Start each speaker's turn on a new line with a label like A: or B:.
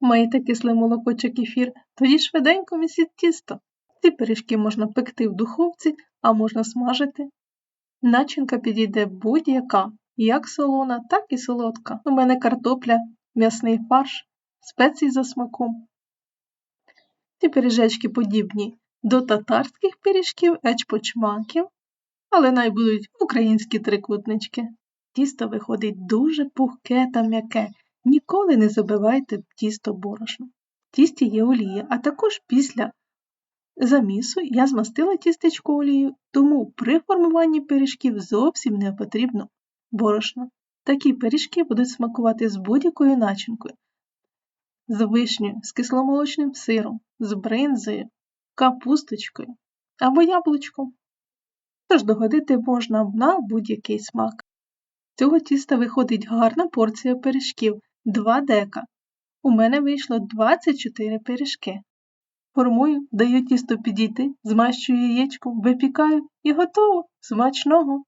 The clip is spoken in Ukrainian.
A: Маєте кисле молоко чи кефір, тоді швиденько місіть тісто. Ці пиріжки можна пекти в духовці, а можна смажити. Начинка підійде будь-яка, як солона, так і солодка. У мене картопля, м'ясний фарш, спеції за смаком. Ці пиріжечки подібні до татарських пиріжків, ечпочмаків, але най будуть українські трикутнички. Тісто виходить дуже пухке та м'яке. Ніколи не забивайте тісто борошном. В тісті є олія, а також після замісу я змастила тістечко олією, тому при формуванні пиріжків зовсім не потрібно борошно. Такі пиріжки будуть смакувати з будь-якою начинкою. З вишнею, з кисломолочним сиром, з бринзою, капусточкою або яблучком. Тож догодити можна на будь-який смак. З цього тіста виходить гарна порція пиріжків 2 дека. У мене вийшло 24 пиріжки. Формую, даю тісто підійти, змащую яєчком, випікаю і готово. Смачного!